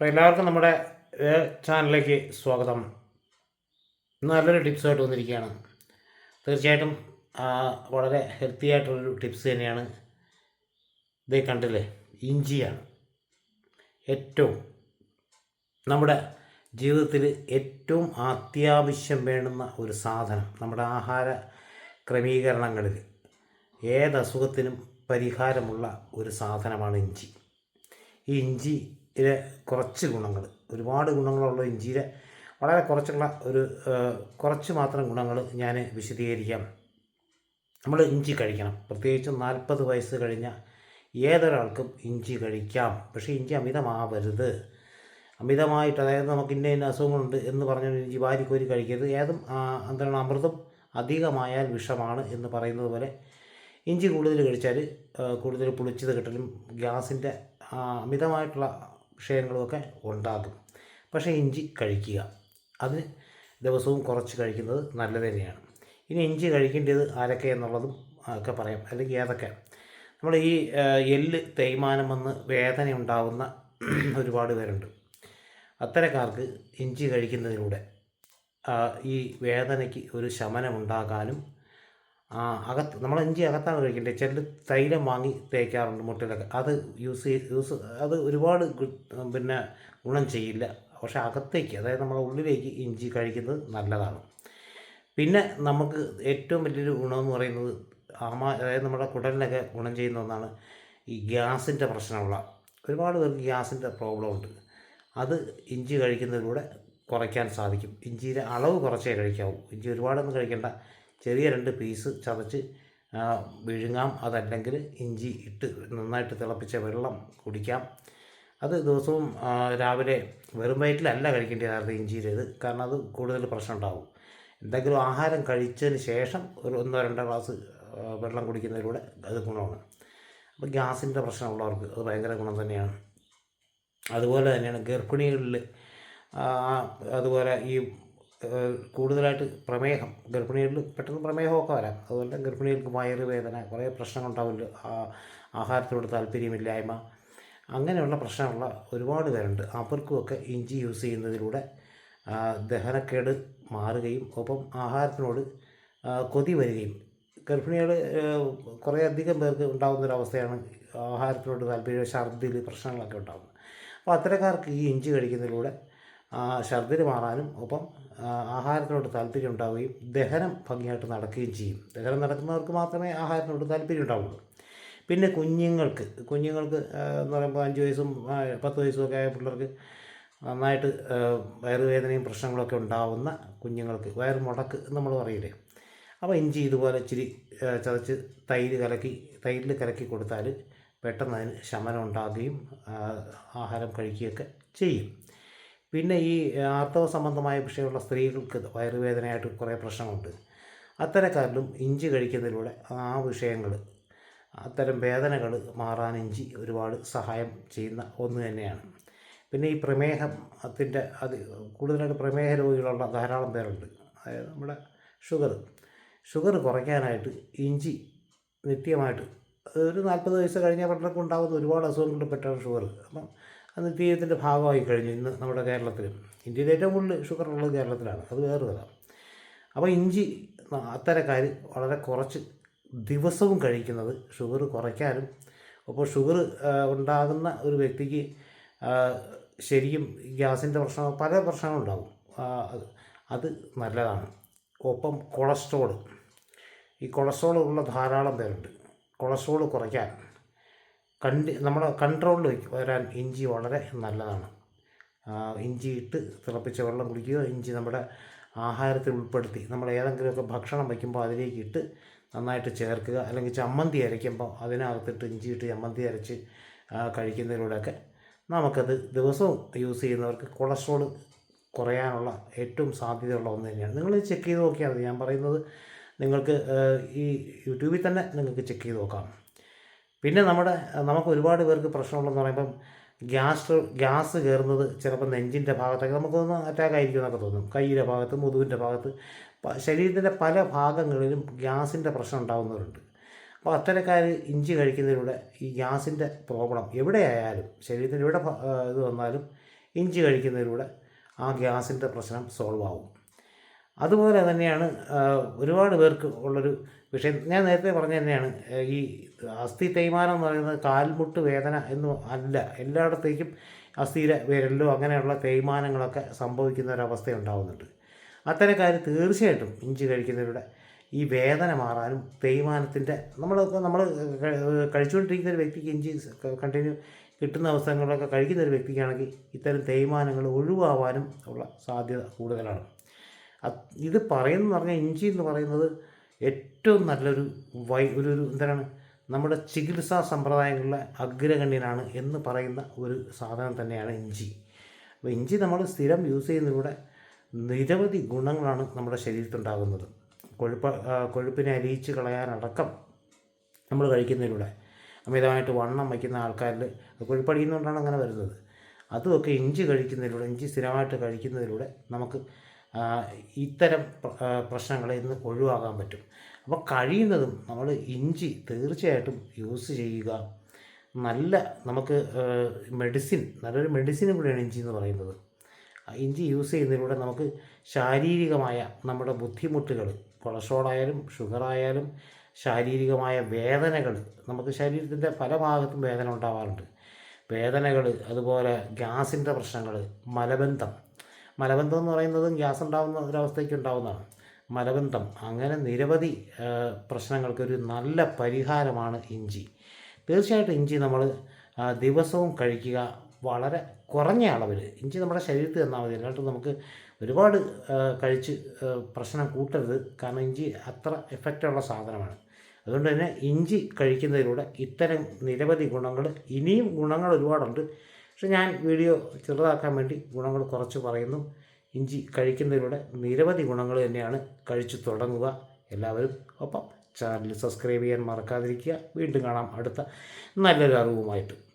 അപ്പോൾ എല്ലാവർക്കും നമ്മുടെ ചാനലിലേക്ക് സ്വാഗതം. നല്ലൊരു ടിപ്സായിട്ട് വന്നിരിക്കുകയാണ്. തീർച്ചയായിട്ടും വളരെ ഹെൽത്തി ആയിട്ടുള്ളൊരു ടിപ്സ് തന്നെയാണ്. ഇതേ കണ്ടില്ലേ? ഇഞ്ചിയാണ് ഏറ്റവും നമ്മുടെ ജീവിതത്തിൽ ഏറ്റവും അത്യാവശ്യം വേണ്ടുന്ന ഒരു സാധനം നമ്മുടെ ആഹാര ക്രമീകരണങ്ങളിൽ. ഏത് പരിഹാരമുള്ള ഒരു സാധനമാണ് ഇഞ്ചി. ഈ ഇഞ്ചിയിലെ കുറച്ച് ഗുണങ്ങൾ. ഒരുപാട് ഗുണങ്ങളുള്ള ഇഞ്ചിയിലെ വളരെ കുറച്ചുള്ള ഒരു കുറച്ച് മാത്രം ഗുണങ്ങൾ ഞാൻ വിശദീകരിക്കാം. നമ്മൾ ഇഞ്ചി കഴിക്കണം. പ്രത്യേകിച്ച് നാൽപ്പത് വയസ്സ് കഴിഞ്ഞ ഏതൊരാൾക്കും ഇഞ്ചി കഴിക്കാം. പക്ഷേ ഇഞ്ചി അമിതമാവരുത്. അമിതമായിട്ട് അതായത് നമുക്ക് ഇന്ന ഇന്ന അസുഖങ്ങളുണ്ട് എന്ന് പറഞ്ഞ ഇഞ്ചി വാരിക്കോരി കഴിക്കരുത്. ഏതും എന്താണ് അമൃതം അധികമായാൽ വിഷമാണ് എന്ന് പറയുന്നത് പോലെ ഇഞ്ചി കൂടുതൽ കഴിച്ചാൽ കൂടുതൽ പുളിച്ചത് കിട്ടലും ഗ്യാസിന്റെ അമിതമായിട്ടുള്ള വിഷയങ്ങളുമൊക്കെ ഉണ്ടാകും. പക്ഷേ ഇഞ്ചി കഴിക്കുക. അത് ദിവസവും കുറച്ച് കഴിക്കുന്നത് നല്ലത് തന്നെയാണ്. ഇനി ഇഞ്ചി കഴിക്കേണ്ടത് ആരൊക്കെ എന്നുള്ളതും ഒക്കെ പറയാം. അല്ലെങ്കിൽ ഏതൊക്കെ? നമ്മൾ ഈ എല്ല് തേയ്മാനം വന്ന് വേദന ഉണ്ടാകുന്ന ഒരുപാട് പേരുണ്ട്. അത്തരക്കാർക്ക് ഇഞ്ചി കഴിക്കുന്നതിലൂടെ ഈ വേദനയ്ക്ക് ഒരു ശമനം ഉണ്ടാകാനും ആ, അകത്ത് നമ്മൾ ഇഞ്ചി അകത്താണ് കഴിക്കേണ്ടത് ചില തൈലം വാങ്ങി തേക്കാറുണ്ട് മുട്ടിലൊക്കെ അത് യൂസ് ചെയ്ത് യൂസ് അത് ഒരുപാട് പിന്നെ ഗുണം ചെയ്യില്ല. പക്ഷേ അകത്തേക്ക് അതായത് നമ്മുടെ ഉള്ളിലേക്ക് ഇഞ്ചി കഴിക്കുന്നത് നല്ലതാണ്. പിന്നെ നമുക്ക് ഏറ്റവും വലിയൊരു ഗുണമെന്ന് പറയുന്നത് ആമ അതായത് നമ്മുടെ കുടലിനൊക്കെ ഗുണം ചെയ്യുന്ന ഒന്നാണ് ഈ ഗ്യാസിന്റെ പ്രശ്നമുള്ള. ഒരുപാട് പേർക്ക് ഗ്യാസിന്റെ പ്രോബ്ലം ഉണ്ട് അത് ഇഞ്ചി കഴിക്കുന്നതിലൂടെ കുറയ്ക്കാൻ സാധിക്കും. ഇഞ്ചിയുടെ അളവ് കുറച്ചേ കഴിക്കാവൂ. ഇഞ്ചി ഒരുപാടൊന്നും കഴിക്കേണ്ട. ചെറിയ രണ്ട് പീസ് ചതച്ച് വിഴുങ്ങാം. അതല്ലെങ്കിൽ ഇഞ്ചി ഇട്ട് നന്നായിട്ട് തിളപ്പിച്ച വെള്ളം കുടിക്കാം. അത് ദിവസവും രാവിലെ വെറും വയറ്റിലല്ല കഴിക്കേണ്ടത് ഇഞ്ചിയിലേത് കാരണം അത് കൂടുതൽ പ്രശ്നം ഉണ്ടാവും എന്തെങ്കിലും ആഹാരം കഴിച്ചതിന് ശേഷം ഒരു ഒന്നോ രണ്ടോ ഗ്ലാസ് വെള്ളം കുടിക്കുന്നതിലൂടെ അത് ഗുണമാണ്. അപ്പോൾ ഗ്യാസിന്റെ പ്രശ്നമുള്ളവർക്ക് അത് ഭയങ്കര ഗുണം തന്നെയാണ്. അതുപോലെ തന്നെയാണ് ഗർഭിണികളിൽ അതുപോലെ ഈ കൂടുതലായിട്ട് പ്രമേഹം ഗർഭിണികളിൽ പെട്ടെന്ന് പ്രമേഹമൊക്കെ വരാം. അതുപോലെ ഗർഭിണികൾക്ക് വയറുവേദന കുറേ പ്രശ്നങ്ങളുണ്ടാവില്ല. ആഹാരത്തിനോട് താല്പര്യമില്ലായ്മ അങ്ങനെയുള്ള പ്രശ്നമുള്ള ഒരുപാട് പേരുണ്ട്. അവർക്കുമൊക്കെ ഇഞ്ചി യൂസ് ചെയ്യുന്നതിലൂടെ ദഹനക്കേട് മാറുകയും ഒപ്പം ആഹാരത്തിനോട് കൊതി വരികയും. ഗർഭിണികൾ കുറേ അധികം പേർക്ക് ഉണ്ടാകുന്നൊരവസ്ഥയാണ് ആഹാരത്തിനോട് താല്പര്യം ഛർദ്ദിൽ പ്രശ്നങ്ങളൊക്കെ ഉണ്ടാകുന്നത് അപ്പോൾ അത്തരക്കാർക്ക് ഈ ഇഞ്ചി കഴിക്കുന്നതിലൂടെ ഛർദിൽ മാറാനും ഒപ്പം ആഹാരത്തിനോട് താല്പര്യം ഉണ്ടാവുകയും ദഹനം ഭംഗിയായിട്ട് നടക്കുകയും ചെയ്യും. ദഹനം നടക്കുന്നവർക്ക് മാത്രമേ ആഹാരത്തിനോട് താല്പര്യം ഉണ്ടാവുള്ളൂ. പിന്നെ കുഞ്ഞുങ്ങൾക്ക് കുഞ്ഞുങ്ങൾക്ക് എന്ന് പറയുമ്പോൾ അഞ്ച് വയസ്സും പത്ത് വയസ്സും ഒക്കെ ആയ പിള്ളേർക്ക് നന്നായിട്ട് വയറുവേദനയും പ്രശ്നങ്ങളൊക്കെ ഉണ്ടാവുന്ന കുഞ്ഞുങ്ങൾക്ക് വയറ് മുടക്ക് നമ്മൾ പറയില്ലേ? അപ്പോൾ ഇഞ്ചി ഇതുപോലെ ഇച്ചിരി ചതച്ച് തൈര് കലക്കി തൈരിൽ കലക്കി കൊടുത്താൽ പെട്ടെന്ന് അതിന് ശമനം ഉണ്ടാകുകയും ആഹാരം കഴിക്കുകയൊക്കെ ചെയ്യും. പിന്നെ ഈ ആർത്തവ സംബന്ധമായ വിഷയമുള്ള സ്ത്രീകൾക്ക് വയറുവേദനയായിട്ട് കുറേ പ്രശ്നമുണ്ട്. അത്തരക്കാരിലും ഇഞ്ചി കഴിക്കുന്നതിലൂടെ ആ വിഷയങ്ങൾ അത്തരം വേദനകൾ മാറാൻ ഇഞ്ചി ഒരുപാട് സഹായം ചെയ്യുന്ന ഒന്ന് തന്നെയാണ്. പിന്നെ ഈ പ്രമേഹത്തിന്റെ അത് കൂടുതലായിട്ട് പ്രമേഹ രോഗികളുള്ള ധാരാളം പേരുണ്ട്. അതായത് നമ്മുടെ ഷുഗർ ഷുഗർ കുറയ്ക്കാനായിട്ട് ഇഞ്ചി നിത്യമായിട്ട് ഒരു നാൽപ്പത് വയസ്സ് കഴിഞ്ഞ പലർക്കും ഉണ്ടാകുന്ന ഒരുപാട് അസുഖങ്ങളിൽ പെട്ടാണ് ഷുഗർ അപ്പം നിത്യജീവിതത്തിന്റെ ഭാഗമായി കഴിഞ്ഞു ഇന്ന് നമ്മുടെ കേരളത്തിലും. ഇന്ത്യയിൽ ഏറ്റവും കൂടുതൽ ഷുഗർ ഉള്ളത് കേരളത്തിലാണ്. അത് വേറെ കഥ. അപ്പോൾ ഇഞ്ചി അത്തരക്കാർ വളരെ കുറച്ച് ദിവസവും കഴിക്കുന്നത് ഷുഗർ കുറയ്ക്കാനും അപ്പോൾ ഷുഗർ ഉണ്ടാകുന്ന ഒരു വ്യക്തിക്ക് ശരിക്കും ഗ്യാസിന്റെ പ്രശ്നം പല പ്രശ്നങ്ങളുണ്ടാകും അത് നല്ലതാണ്. ഒപ്പം കൊളസ്ട്രോൾ ഈ കൊളസ്ട്രോൾ ഉള്ള ധാരാളം പേരുണ്ട്. കൊളസ്ട്രോൾ കുറയ്ക്കാൻ. കണ്ടി നമ്മുടെ കൺട്രോളിൽ വരാൻ ഇഞ്ചി വളരെ നല്ലതാണ്. ഇഞ്ചി ഇട്ട് തിളപ്പിച്ച വെള്ളം കുടിക്കുക. ഇഞ്ചി നമ്മുടെ ആഹാരത്തിൽ ഉൾപ്പെടുത്തി നമ്മൾ ഏതെങ്കിലുമൊക്കെ ഭക്ഷണം വയ്ക്കുമ്പോൾ അതിലേക്ക് ഇട്ട് നന്നായിട്ട് ചേർക്കുക. അല്ലെങ്കിൽ ചമ്മന്തി അരയ്ക്കുമ്പോൾ അതിനകത്തിട്ട് ഇഞ്ചി ഇട്ട് ചമ്മന്തി അരച്ച് കഴിക്കുന്നതിലൂടെയൊക്കെ നമുക്കത് ദിവസവും യൂസ് ചെയ്യുന്നവർക്ക് കൊളസ്ട്രോൾ കുറയാനുള്ള ഏറ്റവും സാധ്യതയുള്ള ഒന്ന് തന്നെയാണ്. നിങ്ങൾ ചെക്ക് ചെയ്ത് നോക്കിയാൽ മതി. ഞാൻ പറയുന്നത് നിങ്ങൾക്ക് ഈ യൂട്യൂബിൽ തന്നെ നിങ്ങൾക്ക് ചെക്ക് ചെയ്ത് നോക്കാം. പിന്നെ നമ്മുടെ നമുക്ക് ഒരുപാട് പേർക്ക് പ്രശ്നമുള്ളതെന്ന് പറയുമ്പം ഗ്യാസ് ഗ്യാസ് കയറുന്നത് ചിലപ്പോൾ നെഞ്ചിന്റെ ഭാഗത്തൊക്കെ നമുക്കൊന്ന് അറ്റാക്ക് ആയിരിക്കും എന്നൊക്കെ തോന്നും. കൈയുടെ ഭാഗത്ത് മുതുവിന്റെ ഭാഗത്ത് ശരീരത്തിന്റെ പല ഭാഗങ്ങളിലും ഗ്യാസിന്റെ പ്രശ്നം ഉണ്ടാകുന്നവരുണ്ട് അപ്പോൾ അത്തരക്കാർ ഇഞ്ചി കഴിക്കുന്നതിലൂടെ ഈ ഗ്യാസിന്റെ പ്രോബ്ലം എവിടെയായാലും ശരീരത്തിന്റെ എവിടെ ഇത് വന്നാലും ഇഞ്ചി കഴിക്കുന്നതിലൂടെ ആ ഗ്യാസിന്റെ പ്രശ്നം സോൾവ് ആവും. അതുപോലെ തന്നെയാണ് ഒരുപാട് പേർക്ക് ഉള്ളൊരു വിഷയം. ഞാൻ നേരത്തെ പറഞ്ഞ തന്നെയാണ് ഈ അസ്ഥി തേയ്മാനം എന്ന് പറയുന്നത് കാൽമുട്ട് വേദന എന്ന് അല്ല എല്ലായിടത്തേക്കും അസ്ഥിയിലെ വിരലിലോ അങ്ങനെയുള്ള തേയ്മാനങ്ങളൊക്കെ സംഭവിക്കുന്ന ഒരവസ്ഥ ഉണ്ടാകുന്നുണ്ട് അത്തരക്കാർ തീർച്ചയായിട്ടും ഇഞ്ചി കഴിക്കുന്നവരുടെ ഈ വേദന മാറാനും തേയ്മാനത്തിന്റെ നമ്മൾ നമ്മൾ കഴിച്ചുകൊണ്ടിരിക്കുന്ന ഒരു വ്യക്തിക്ക് ഇഞ്ചി കണ്ടിന്യൂ കിട്ടുന്ന അവസരങ്ങളൊക്കെ കഴിക്കുന്ന ഒരു വ്യക്തിക്കാണെങ്കിൽ ഇത്തരം തേയ്മാനങ്ങൾ ഒഴിവാവാനും ഉള്ള സാധ്യത കൂടുതലാണ്. ഇത് പറയുന്നതെന്ന് പറഞ്ഞാൽ ഇഞ്ചി എന്ന് പറയുന്നത് ഏറ്റവും നല്ലൊരു വൈ ഒരു ഒരു എന്താണ് നമ്മുടെ ചികിത്സാ സമ്പ്രദായങ്ങളിലെ അഗ്രഗണ്യനാണ് എന്ന് പറയുന്ന ഒരു സാധനം തന്നെയാണ് ഇഞ്ചി. അപ്പോൾ ഇഞ്ചി നമ്മൾ സ്ഥിരം യൂസ് ചെയ്യുന്നതിലൂടെ നിരവധി ഗുണങ്ങളാണ് നമ്മുടെ ശരീരത്തുണ്ടാകുന്നത് കൊഴുപ്പ് കൊഴുപ്പിനെ അലിയിച്ച് കളയാനടക്കം നമ്മൾ കഴിക്കുന്നതിലൂടെ. അമിതമായിട്ട് വണ്ണം വയ്ക്കുന്ന ആൾക്കാരിൽ കൊഴുപ്പടിയുന്നതുകൊണ്ടാണ് അങ്ങനെ വരുന്നത്. അതുമൊക്കെ ഇഞ്ചി കഴിക്കുന്നതിലൂടെ ഇഞ്ചി സ്ഥിരമായിട്ട് കഴിക്കുന്നതിലൂടെ നമുക്ക് ഇത്തരം പ്രശ്നങ്ങൾ ഇന്ന് ഒഴിവാക്കാൻ പറ്റും. അപ്പോൾ കഴിയുന്നതും നമ്മൾ ഇഞ്ചി തീർച്ചയായിട്ടും യൂസ് ചെയ്യുക. നല്ല നമുക്ക് മെഡിസിൻ നല്ലൊരു മെഡിസിൻ കൂടിയാണ് ഇഞ്ചി എന്ന് പറയുന്നത്. ഇഞ്ചി യൂസ് ചെയ്യുന്നതിലൂടെ നമുക്ക് ശാരീരികമായ നമ്മുടെ ബുദ്ധിമുട്ടുകൾ കൊളസ്ട്രോൾ ആയാലും ഷുഗർ ആയാലും ശാരീരികമായ വേദനകൾ നമുക്ക് ശരീരത്തിന്റെ പല ഭാഗത്തും വേദന ഉണ്ടാവാറുണ്ട്. വേദനകൾ അതുപോലെ ഗ്യാസിന്റെ പ്രശ്നങ്ങൾ മലബന്ധം മലബന്ധം എന്ന് പറയുന്നതും ഗ്യാസ് ഉണ്ടാകുന്ന ഒരവസ്ഥയ്ക്ക് ഉണ്ടാകുന്നതാണ് മലബന്ധം അങ്ങനെ നിരവധി പ്രശ്നങ്ങൾക്ക് പ്രശ്നങ്ങൾക്കൊരു നല്ല പരിഹാരമാണ് ഇഞ്ചി. തീർച്ചയായിട്ടും ഇഞ്ചി നമ്മൾ ദിവസവും കഴിക്കുക വളരെ കുറഞ്ഞ അളവിൽ ഇഞ്ചി നമ്മുടെ ശരീരത്തിൽ തന്നാൽ മതി. അല്ലാണ്ട് നമുക്ക് ഒരുപാട് കഴിച്ച് പ്രശ്നം കൂട്ടരുത്. കാരണം ഇഞ്ചി അത്ര എഫക്റ്റുള്ള സാധനമാണ്. അതുകൊണ്ട് തന്നെ ഇഞ്ചി കഴിക്കുന്നതിലൂടെ ഇത്തരം നിരവധി ഗുണങ്ങൾ ഇനിയും ഗുണങ്ങൾ ഒരുപാടുണ്ട്. പക്ഷെ ഞാൻ വീഡിയോ ചെറുതാക്കാൻ വേണ്ടി ഗുണങ്ങൾ കുറച്ച് പറയുന്നു. ഇഞ്ചി കഴിക്കുന്നതിലൂടെ നിരവധി ഗുണങ്ങൾ തന്നെയാണ് കഴിച്ചു തുടങ്ങുക. എല്ലാവരും ഒപ്പം ചാനൽ സബ്സ്ക്രൈബ് ചെയ്യാൻ മറക്കാതിരിക്കുക. വീണ്ടും കാണാം അടുത്ത നല്ലൊരു അറിവുമായിട്ട്.